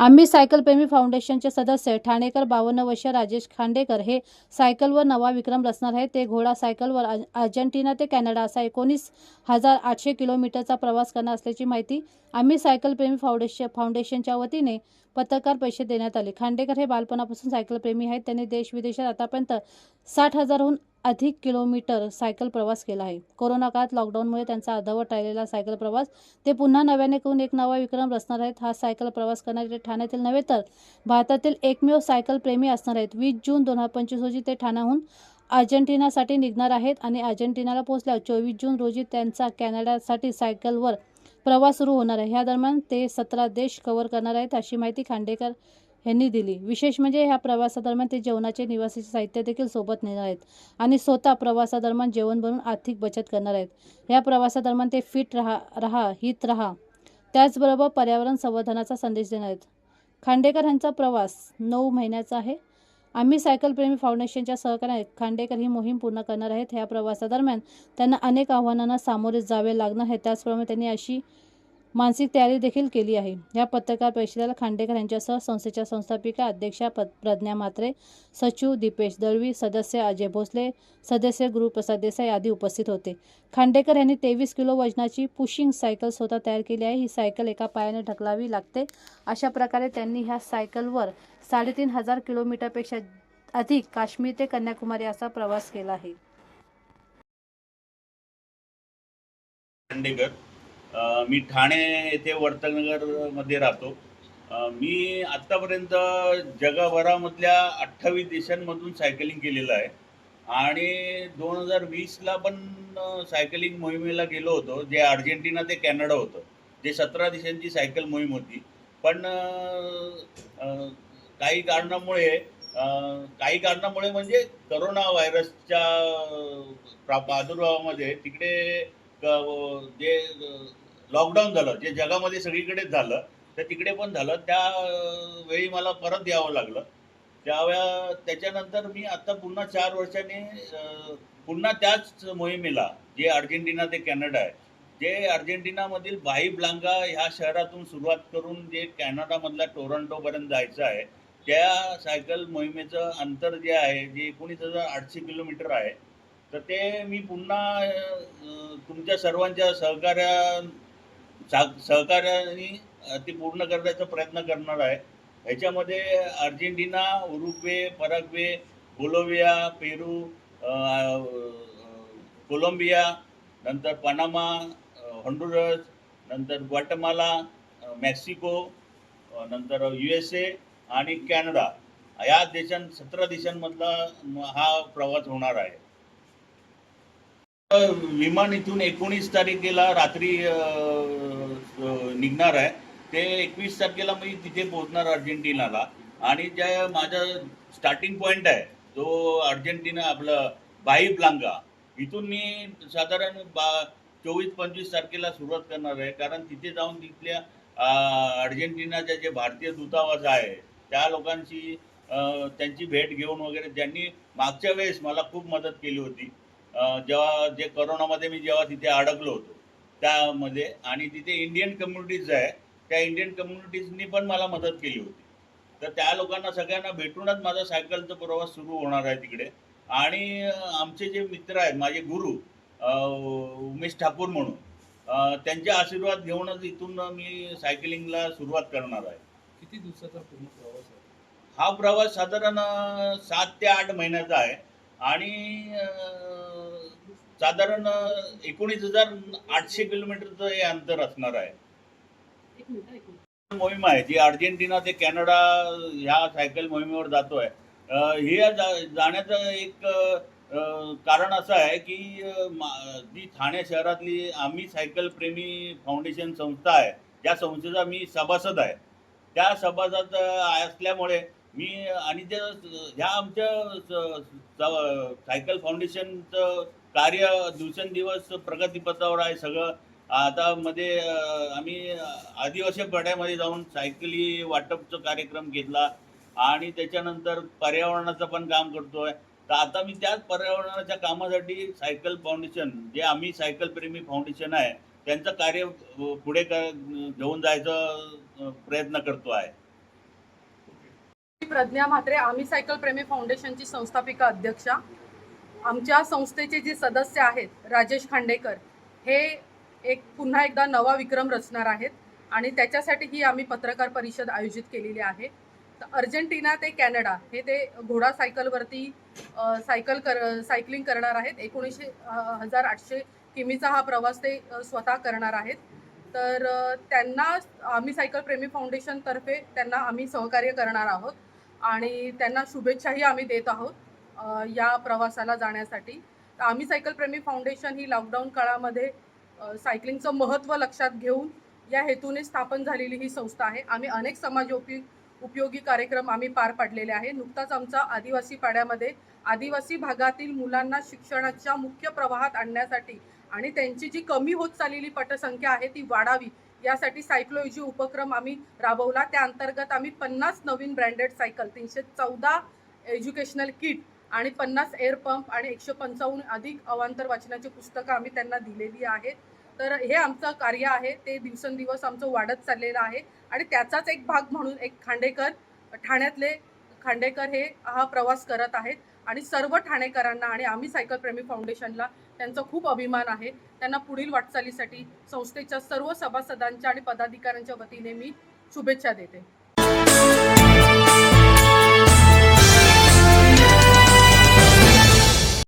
आम्ही सायकल प्रेमी फाउंडेशनचे सदस्य ठाणेकर बावन्न वर्ष राजेश खांडेकर हे सायकलवर नवा विक्रम रचणार आहेत. ते घोडा सायकलवर अर्जेंटिना ते कॅनडा असा एकोणीस हजार आठशे किलोमीटरचा प्रवास करणार असल्याची माहिती आम्ही सायकल प्रेमी फाउंडेशन फाउंडेशनच्या वतीने पत्रकार परिषद देण्यात आली. खांडेकर हे बालपणापासून सायकल प्रेमी आहेत. त्यांनी देश विदेशात आतापर्यंत साठ हजारहून अधिक किलोमीटर सायकल प्रवास केला आहे. कोरोना काळात लॉकडाऊनमुळे त्यांचा अर्धवट राहिलेला सायकल प्रवास. ते पुन्हा नव्याने करून एक नवा विक्रम रचणार आहेत. हा सायकल प्रवास करणारे ठाण्यातील नव्हे तर भारतातील एकमेव सायकल प्रेमी असणार आहेत. वीस जून दोन हजार पंचवीस रोजी ते ठाण्याहून अर्जेंटिनासाठी निघणार आहेत आणि अर्जेंटिनाला पोहोचल्यावर चोवीस जून रोजी त्यांचा कॅनडासाठी सायकलवर प्रवास सुरू होणार आहे. ह्या दरम्यान ते सतरा देश कव्हर करणार आहेत अशी माहिती खांडेकर ह्यांनी दिली. विशेष म्हणजे ह्या प्रवासादरम्यान ते जेवणाचे निवासीचे साहित्य देखील सोबत नेणार आहेत आणि स्वतः प्रवासादरम्यान जेवण बनवून आर्थिक बचत करणार आहेत. या प्रवासादरम्यान ते फिट राहा रहा हित रहा. त्याचबरोबर पर्यावरण संवर्धनाचा संदेश देणार आहेत. खांडेकर यांचा प्रवास नऊ महिन्याचा आहे. आम्ही सायकल प्रेमी फाउंडेशनच्या सहकार्याने खांडेकर ही मोहीम पूर्ण करणार आहेत. ह्या प्रवासादरम्यान त्यांना अनेक आव्हानांना सामोरे जावे लागणार आहे. त्याचप्रमाणे त्यांनी अशी मानसिक तयारी देखील केली आहे. या पत्रकार परिषदेला खांडेकर यांच्यासह संस्थेच्या संस्थापिका अध्यक्षा प्रज्ञा म्हात्रे सचिव दीपेश दळवी सदस्य अजय भोसले सदस्य गुरुप्रसाद देसाई आदी उपस्थित होते. खांडेकर यांनी तेवीस किलो वजनाची पुशिंग सायकल स्वतः तयार केली आहे. ही सायकल एका पायाने ढकलावी लागते. अशा प्रकारे त्यांनी ह्या सायकलवर साडेतीन हजार किलोमीटरपेक्षा अधिक काश्मीर ते कन्याकुमारी असा प्रवास केला आहे. खांडेकर मी ठाणे येथे वर्तकनगरमध्ये राहतो. मी आत्तापर्यंत जगभरामधल्या अठ्ठावीस देशांमधून सायकलिंग केलेलं आहे. आणि दोन हजार वीसला पण सायकलिंग मोहिमेला गेलो होतो. जे अर्जेंटिना ते कॅनडा होतं. जे सतरा देशांची सायकल मोहीम होती. पण काही कारणामुळे काही कारणामुळे म्हणजे करोना व्हायरसच्या प्रा- प्रादुर्भावामध्ये तिकडे जे लॉकडाऊन झालं जे जगामध्ये सगळीकडेच झालं तर तिकडे पण झालं. त्या वेळी मला परत यावं लागलं. त्यावेळा त्याच्यानंतर मी आता पुन्हा चार वर्षांनी पुन्हा त्याच मोहिमेला जे अर्जेंटिना ते कॅनडा आहे जे अर्जेंटिनामधील बाई ब्लांगा ह्या शहरातून सुरुवात करून जे कॅनडामधल्या टोरंटोपर्यंत जायचं आहे त्या सायकल मोहिमेचं अंतर जे आहे जे एकोणीस हजार आठशे किलोमीटर आहे तर ते मी पुन्हा तुमच्या सर्वांच्या सहकार्या सा- सहकार्याने ती पूर्ण करण्याचा प्रयत्न करणार आहे. ह्याच्यामध्ये Argentina Uruguay Paraguay Bolivia Peru Colombia नंतर पनामा अ, नंतर ग्वाटमाला मेक्सिको नंतर यू एस ए आणि कॅनडा. या देशां सतरा देशांमधला हा प्रवास होणार आहे. विमान इथून एकोणीस तारखेला रात्री निघणार आहे. ते एकवीस तारखेला मी तिथे पोहोचणार अर्जेंटिनाला. आणि ज्या माझा स्टार्टिंग पॉईंट आहे तो अर्जेंटिना आपलं बाई ब्लांका इथून मी साधारण बा चोवीस पंचवीस तारखेला सुरुवात करणार आहे. कारण तिथे जाऊन तिथल्या अर्जेंटिनाच्या जे भारतीय दूतावास आहे त्या लोकांशी त्यांची भेट घेऊन वगैरे ज्यांनी मागच्या वेळेस मला खूप मदत केली होती. जेव्हा जे करोनामध्ये मी जेव्हा तिथे अडकलो होतो त्यामध्ये आणि तिथे इंडियन कम्युनिटीज आहे त्या इंडियन कम्युनिटीजनी पण मला मदत केली होती. तर त्या लोकांना सगळ्यांना भेटूनच माझा सायकलचा प्रवास सुरू होणार आहे तिकडे. आणि आमचे जे मित्र आहेत माझे गुरु उमेश ठाकूर म्हणून त्यांचे आशीर्वाद घेऊनच इथून मी सायकलिंगला सुरुवात करणार आहे. किती दिवसाचा पूर्ण प्रवास आहे? हा प्रवास साधारण सात ते आठ महिन्याचा आहे. आणि साधारण एकोणीस हजार आठशे किलोमीटरचं हे अंतर असणार आहे. मोहीम आहे जी अर्जेंटिना ते कॅनडा ह्या सायकल मोहिमेवर जातोय. अ, हे जा- जाण्याचं एक कारण असं आहे की जी ठाणे शहरातली आम्ही सायकल प्रेमी फाउंडेशन संस्था आहे त्या संस्थेचा मी सभासद आहे. त्या सभासद असल्यामुळे मी आणि त्या ह्या आमच्या स- सायकल फाउंडेशनचं कार्य दिवसेंदिवस प्रगतीपथावर आहे सगळं. आता मध्ये आम्ही आदिवासी पाड्यामध्ये जाऊन सायकली वाटपचा कार्यक्रम घेतला आणि त्याच्यानंतर पर्यावरणाचं पण काम करतोय. तर आता मी त्याच पर्यावरणाच्या कामासाठी सायकल फाउंडेशन जे आम्ही सायकल प्रेमी फाउंडेशन आहे त्यांचं कार्य पुढे घेऊन जायचं प्रयत्न करतो आहे. प्रज्ञा म्हात्रे आम्ही सायकल प्रेमी फाउंडेशनची संस्थापिका अध्यक्षा. आमच्या संस्थेचे जे सदस्य आहेत राजेश खांडेकर हे एक पुन्हा एकदा नवा विक्रम रचणार आहेत आणि त्याच्यासाठी ही आम्ही पत्रकार परिषद आयोजित केलेली आहे. तर अर्जेंटिना ते कॅनडा हे ते घोडा सायकलवरती सायकल कर सायकलिंग करणार आहेत. एकोणीसशे हजार आठशे किमीचा हा प्रवास ते स्वतः करणार आहेत. तर त्यांना आम्ही सायकल प्रेमी फाउंडेशनतर्फे त्यांना आम्ही सहकार्य करणार आहोत. आणि त्यांना शुभेच्छाही आम्ही देत आहोत या प्रवासाला जाण्यासाठी. तर आम्ही सायकलप्रेमी फाउंडेशन ही लॉकडाऊन काळामध्ये सायकलिंगचं महत्त्व लक्षात घेऊन या हेतूने स्थापन झालेली ही संस्था आहे. आम्ही अनेक समाजोपयोगी उपयोगी कार्यक्रम आम्ही पार पाडलेले आहे. नुकताच आमचा आदिवासी पाड्यामध्ये आदिवासी भागातील मुलांना शिक्षणाच्या मुख्य प्रवाहात आणण्यासाठी आणि त्यांची जी कमी होत चाललेली पटसंख्या आहे ती वाढावी यासाठी सायक्लोजी उपक्रम आम्ही राबवला. त्या अंतर्गत आम्ही पन्नास नवीन ब्रँडेड सायकल तीनशे चौदा एज्युकेशनल किट आणि पन्नास एअर पंप आणि एकशे पंचावन्न अधिक अवांतर वाचनाची पुस्तकं आम्ही त्यांना दिलेली आहेत. तर हे आमचं कार्य आहे. ते दिवसेंदिवस आमचं वाढत चाललेलं आहे. आणि त्याचाच एक भाग म्हणून एक खांडेकर ठाण्यातले खांडेकर हे हा प्रवास करत आहेत. आणि सर्व ठाणेकरांना आणि आम्ही सायकल प्रेमी फाउंडेशनला त्यांचा खूप अभिमान आहे. त्यांना पुढील वाटचालीसाठी संस्थेच्या सर्व सभासदांच्या आणि पदाधिकाऱ्यांच्या वतीने मी शुभेच्छा देते.